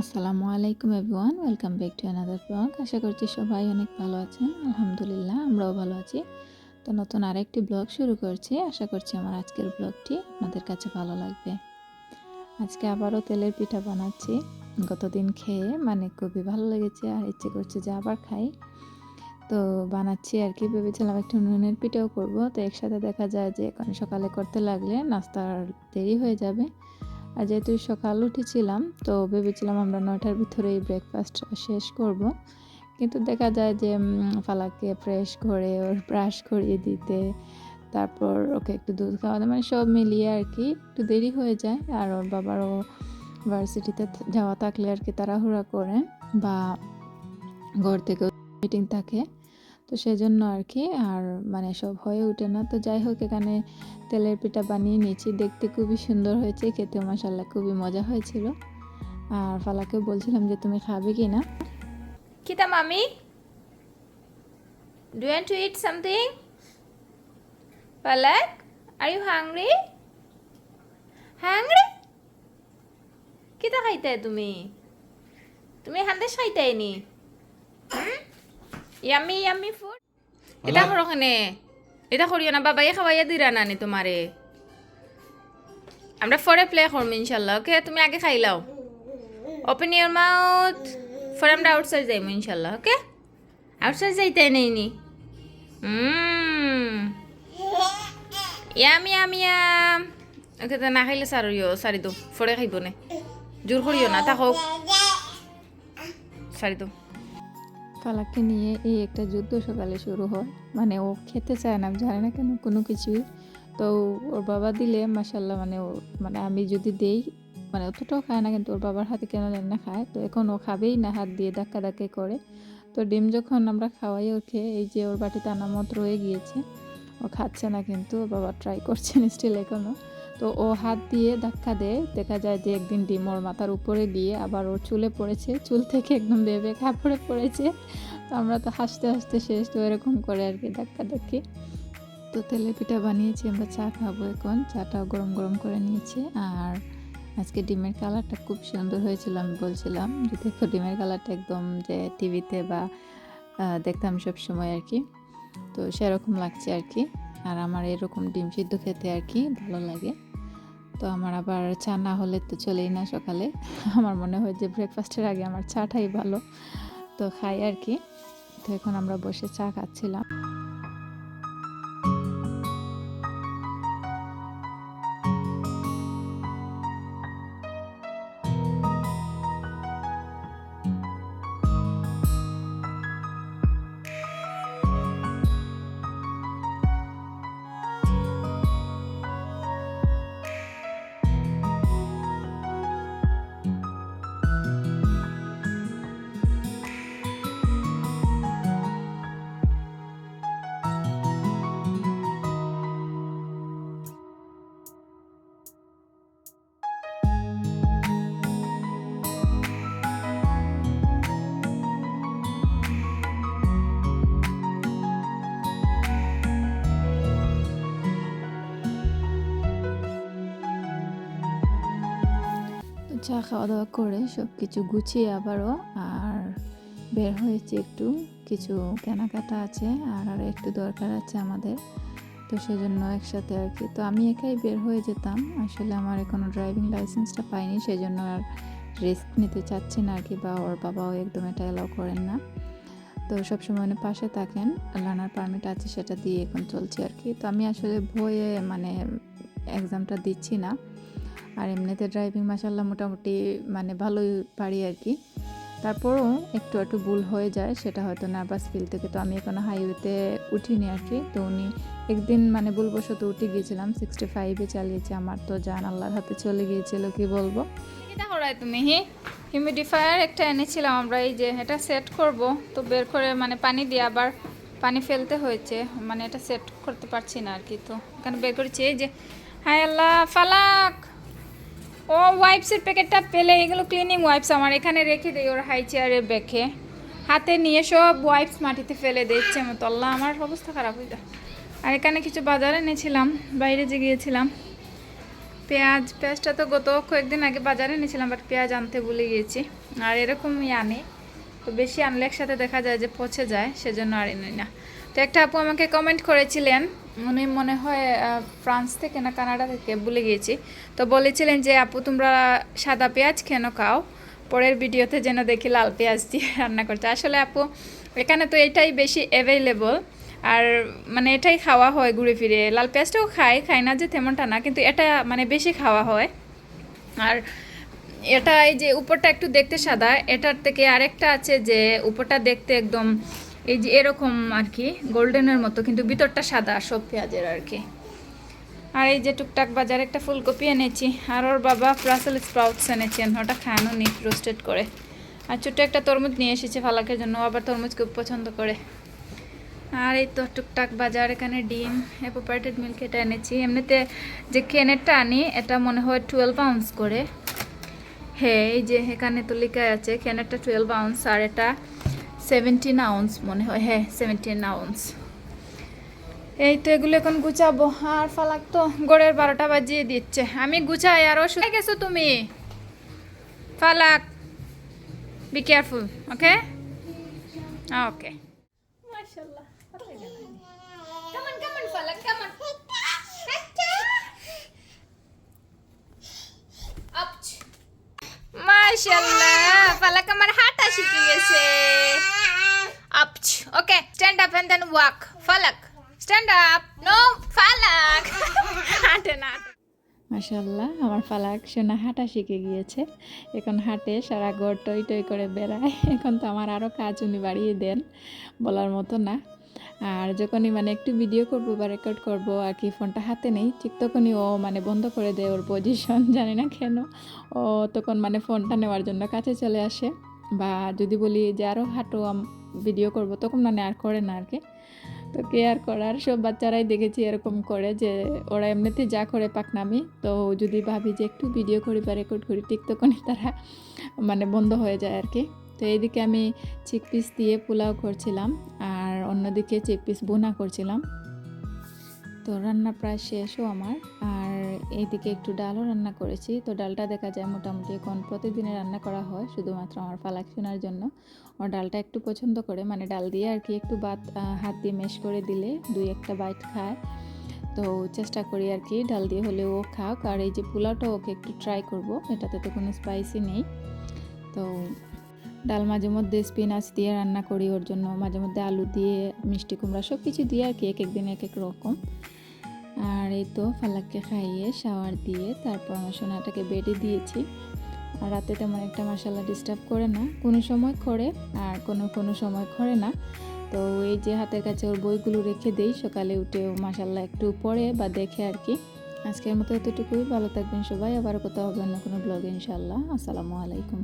আসসালামু আলাইকুম everyone, welcome back to another blog আশা করছি সবাই অনেক ভালো আছেন। আলহামদুলিল্লাহ, আমরাও ভালো আছি। তো নতুন আরেকটি ব্লগ শুরু করছি। আশা করছি আমার আজকের ব্লগটি আপনাদের কাছে ভালো লাগবে। আজকে আবারও তেলের পিঠা বানাচ্ছি। গতদিন খেয়ে মানে খুবই ভালো লেগেছে আর ইচ্ছে করছে যে আবার খাই। তো বানাচ্ছি আর কি, ভেবেছিলাম একটু নুনের পিঠাও করব। তো একসাথে দেখা যায় যে এখন সকালে করতে লাগলে নাস্তার দেরি হয়ে যাবে। আর যেহেতু সকাল উঠেছিলাম, তো ভেবেছিলাম আমরা নয়টার ভিতরেই ব্রেকফাস্ট শেষ করব। কিন্তু দেখা যায় যে ফালাকে ফ্রেশ করে ওর ব্রাশ করিয়ে দিতে, তারপর ওকে একটু দুধ খাওয়াতে মানে সব মিলিয়ে আর কি একটু দেরি হয়ে যায়। আর ওর বাবারও ভার্সিটিতে যাওয়া থাকলে আর কি তাড়াহুড়া করে বা ঘর থেকে মিটিং থাকে। তো সেজন্য আর কি আর মানে সব হয়ে ওঠে না তো যাই হোক, এখানে তেলের পিঠা বানিয়ে নিয়েছি দেখতে খুবই সুন্দর হয়েছে, খেতে মশাল্লা খুবই মজা হয়েছিল আর ফালাকে বলছিলাম যে, তুমি খাবে কি না mommy? Do you want to eat something? Palak? Are you hungry Hungry? কিতা খাইতে তুমি তুমি হান্দেশ খাইতাই নি ইয়ামি ইয়ামি ফুড এটা করো খানে এটা করিও না বাবাই খাওয়াইয়া দিরা নানি তোমারে। আমরা পরে প্লে করব ইনশাল্লাহ ওকে তুমি আগে খাইলাও ওপেন ইউর মাউথ পরে আমরা আউটসাইড যাইবো ইনশাল্লাহ ওকে আউটসাইড যাইতে নেই নি। ইয়াম ইয়াম ইয়াম ওকে তো না খাইলে সারিও সারি দো ফরে খাইব নে জোর করিও না থাকক। সারি দো ফালাককে নিয়ে এই একটা যুদ্ধ সকালে শুরু হয়। মানে ও খেতে চায় না জানে না কেন, কোনো কিছুই। তো ওর বাবা দিলে মাসাল্লাহ মানে ও মানে আমি যদি দেই মানে অতটাও খায় না, কিন্তু ওর বাবার হাতে কেন জানি না খায়। তো এখন ও খাবেই না, হাত দিয়ে ধাক্কা ধাক্কি করে। তো ডিম যখন আমরা খাওয়াই ওকে, এই যে ওর বাটিতে আনামত রয়ে গিয়েছে, ও খাচ্ছে না কিন্তু বাবা ট্রাই করছেন স্টিল এখনও তো ও হাত দিয়ে ধাক্কা দেয়। দেখা যায় যে একদিন ডিম ওর মাথার উপরে দিয়ে আবার ওর চুলে পড়েছে। চুল থেকে একদম বেবে কাপড়ে পড়েছে। তো আমরা তো হাসতে হাসতে শেষ। তো এরকম করে আর কি ধাক্কা ধাক্কি। তো তেলে পিঠা বানিয়েছি, আমরা চা খাব এখন। চাটাও গরম গরম করে নিয়েছি। আর আজকে ডিমের কালারটা খুব সুন্দর হয়েছিল আমি বলছিলাম। যে দেখো ডিমের কালারটা একদম যে টিভিতে বা দেখতাম সব সময় আর কি। তো সেরকম লাগছে আর কি। আর আমার এরকম ডিম সিদ্ধ খেতে আর কি ভালো লাগে। তো আমার আবার চা না হলে তো চলেই না সকালে। আমার মনে হয় যে ব্রেকফাস্টের আগে আমার চাটাই ভালো। তো খাই আর কি। তো এখন আমরা বসে চা খাচ্ছিলাম। চা খাওয়া দাওয়া করে সব কিছু গুছিয়ে আবারও আর বের হয়েছে একটু। কিছু কেনাকাটা আছে আর আর একটু দরকার আছে আমাদের। তো সেজন্য একসাথে আর কি। তো আমি একাই বের হয়ে যেতাম। আসলে আমার এখনও ড্রাইভিং লাইসেন্সটা পাইনি, সেজন্য আর রিস্ক নিতে চাচ্ছি না আর কি বা ওর বাবাও একদম এটা অ্যালাউ করেন না। তো সবসময় উনি পাশে থাকেন, লার্নার পারমিট আছে সেটা দিয়ে এখন চলছে আর কি। তো আমি আসলে ভয়ে মানে এক্সামটা দিচ্ছি না। আর এমনিতে ড্রাইভিং মাসাল্লাহ মোটামুটি মানে ভালোই পারি আর কি। তারপরও একটু একটু ভুল হয়ে যায়, সেটা হয়তো নার্ভাস ফিল থেকে। তো আমি এখনও হাইওয়েতে উঠিনি আর কি। তো উনি একদিন মানে ভুলবশত উঠে গিয়েছিলাম সিক্সটি ফাইভে চালিয়েছে আমার। তো জান, আল্লাহর হাতে চলে গিয়েছিল, কি বলব? তুমি? হি? হিউমিডিফায়ার একটা এনেছিলাম আমরা, এই যে এটা সেট করব। তো বের করে মানে পানি দিয়ে আবার পানি ফেলতে হয়েছে। মানে এটা সেট করতে পারছি না আর কি। তো এখানে বের করেছি, এই যে, হায় আল্লাহ, ফালাক! ও ওয়াইপসের প্যাকেটটা পেলে, এগুলো ক্লিনিং ওয়াইপস আমার। এখানে রেখে দেই ওর হাই চেয়ারের ব্যাগে হাতে নিয়ে সব ওয়াইপস মাটিতে ফেলে দিচ্ছে মতো। আল্লাহ, আমার অবস্থা খারাপ হয়ে যায় আর এখানে কিছু বাজারে এনেছিলাম, বাইরে যে গিয়েছিলাম। পেঁয়াজ, পেঁয়াজটা তো গত কয়েকদিন আগে বাজারে নিয়েছিলাম বাট পেঁয়াজ আনতে ভুলে গিয়েছি। আর এরকমই আনি। তো বেশি আনলে একসাথে দেখা যায় যে পচে যায়, সেজন্য আর এনে না। তো একটা আপু আমাকে কমেন্ট করেছিলেন উনি মনে হয় ফ্রান্স থেকে না কানাডা থেকে ভুলে গিয়েছি। তো বলেছিলেন যে, আপু, তোমরা সাদা পেঁয়াজ কেন খাও? পরের ভিডিওতে যেন দেখি লাল পেঁয়াজ দিয়ে রান্না করছে আসলে আপু, এখানে তো এটাই বেশি অ্যাভেলেবল আর মানে এটাই খাওয়া হয় ঘুরে ফিরে। লাল পেঁয়াজটাও খাই খাই না যে তেমনটা না, কিন্তু এটা মানে বেশি খাওয়া হয়। আর এটা এই যে উপরটা একটু দেখতে সাদা, এটার থেকে আরেকটা আছে যে, উপরটা দেখতে একদম এই যে এরকম আর কি গোল্ডেনের মতো, কিন্তু ভিতরটা সাদা, সব পেঁয়াজের আর কি। আর এই যে টুকটাক বাজারে একটা ফুলকপি এনেছি, আর ওর বাবা ব্রাসেল স্প্রাউটস এনেছেন, ওটা খানো নি রোস্টেড করে। আর ছোট্ট একটা তরমুজ নিয়ে এসেছে ফালাকের জন্য আবার তরমুজ খুব পছন্দ করে। আর এই তো টুকটাক বাজার, এখানে ডিম এপোপারেটেড মিল্ক এটা এনেছি। এমনিতে যে কেনেরটা আনি, এটা মনে হয় টুয়েলভ আউন্স করে। হ্যাঁ এই যে এখানে তো লেখা আছে, কেনেরটা টুয়েলভ আউন্স আর এটা সেভেন্টিন আউন্স মনে হয় হ্যাঁ সেভেন্টিন আউন্স এই তো এগুলো এখন গুছাবো। আর ফালাক তো গড়ের বারোটা বাজিয়ে দিচ্ছে। আমি গুছাই আরও শুনে গেছো তুমি। Falak be careful okay okay. Ouch. মাশাআল্লাহ, ফালাক আমার হাঁটা শিখে গেছে। Ups okay stand up and then walk Falak stand up no Falak হাঁটে না হাঁটে। মাশাল্লাহ আমার ফালাক সোনা হাঁটা শিখে গিয়েছে। এখন হাঁটে সারা ঘর টই টই করে বেড়ায়। এখন তো আমার আরও কাজ উনি বাড়িয়ে দেন বলার মতো না। আর যখনই মানে একটু ভিডিও করব বা রেকর্ড করব আর কি ফোনটা হাতে নেই ঠিক তখনই ও মানে বন্ধ করে দেয় ওর পজিশন জানি না কেন। ও তখন মানে ফোনটা নেওয়ার জন্য কাছে চলে আসে। বা যদি বলি যে আরও হাঁটো ভিডিও করব, তখন মানে আর করে না আর কি তো কে কেয়ার করার সব বাচ্চারাই দেখেছি এরকম করে যে ওরা এমনিতে যা করে পাকনামি তো যদি ভাবি যে একটু ভিডিও করি বা রেকর্ড করি ঠিক তখনই তারা মানে বন্ধ হয়ে যায় আর কি তো এইদিকে আমি চিক পিস দিয়ে পোলাও করছিলাম আর অন্যদিকে চিক পিস বোনা করছিলাম। তো রান্না প্রায় শেষও আমার আর এইদিকে একটু ডালও রান্না করেছি। তো ডালটা দেখা যায় মোটামুটি এখন প্রতিদিনে রান্না করা হয় শুধুমাত্র আমার ফালাক শোনার জন্য। ও ডালটা একটু পছন্দ করে মানে ডাল দিয়ে আর কি একটু আহ, হাত দিয়ে মেশ করে দিলে দুই একটা বাইট খায়। তো চেষ্টা করি আর কি ডাল দিয়ে হলে ও খাক। আর এই যে পোলাওটা ওকে একটু ট্রাই করব এটাতে তো কোনো স্পাইসি নেই। তো ডাল মাঝে মধ্যে স্পিনাচ দিয়ে রান্না করি ওর জন্য মাঝে মধ্যে আলু দিয়ে মিষ্টি কুমড়া সব কিছু দিয়ে আর কি এক এক দিন এক এক রকম। আর এই তো ফালাককে খাইয়ে শাওয়ার দিয়ে তারপর আমার সোনাটাকে বেডে দিয়েছি। আর রাতে তেমন একটা মশালা ডিস্টার্ব করে না, কোনো সময় করে আর কোনো কোনো সময় করে না। তো এই যে হাতের কাছে ওর বইগুলো রেখে দেই, সকালে উঠে ও মাসাল্লাহ একটু পড়ে বা দেখে আর কি। আজকের মতো এতটুকুই, ভালো থাকবেন সবাই আবার কোথাও হবে অন্য কোনো ব্লগে ইনশাল্লাহ আসসালামু আলাইকুম।